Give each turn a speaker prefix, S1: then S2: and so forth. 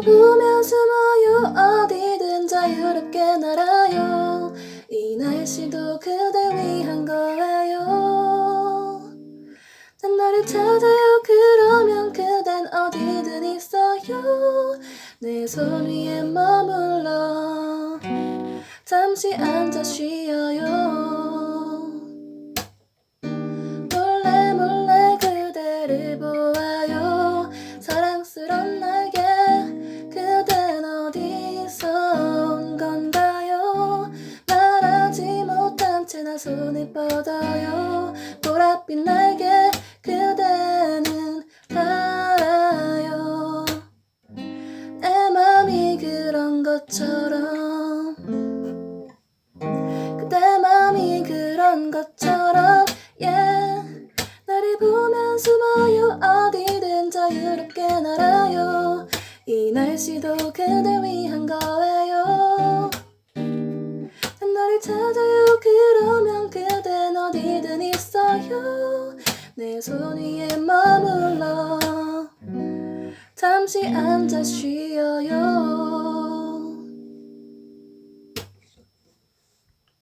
S1: 보면 숨어요. 어디든 자유롭게 날아요. 이 날씨도 그대 위한 거예요. 난 너를 찾아요. 그러면 그댄 어디든 있어요. 내 손 위에 머물러 잠시 앉아 쉬어요 못한 채나 손을 뻗어요. 보랏빛 날개 그대는 달아요. 내 맘이 그런 것처럼 그대 맘이 그런 것처럼 yeah. 나를 보면 숨어요. 어디든 자유롭게 날아요. 이 날씨도 그대 위한 거예요. 난 너를 찾아요 내 손 위에 머물러 잠시 앉아 쉬어요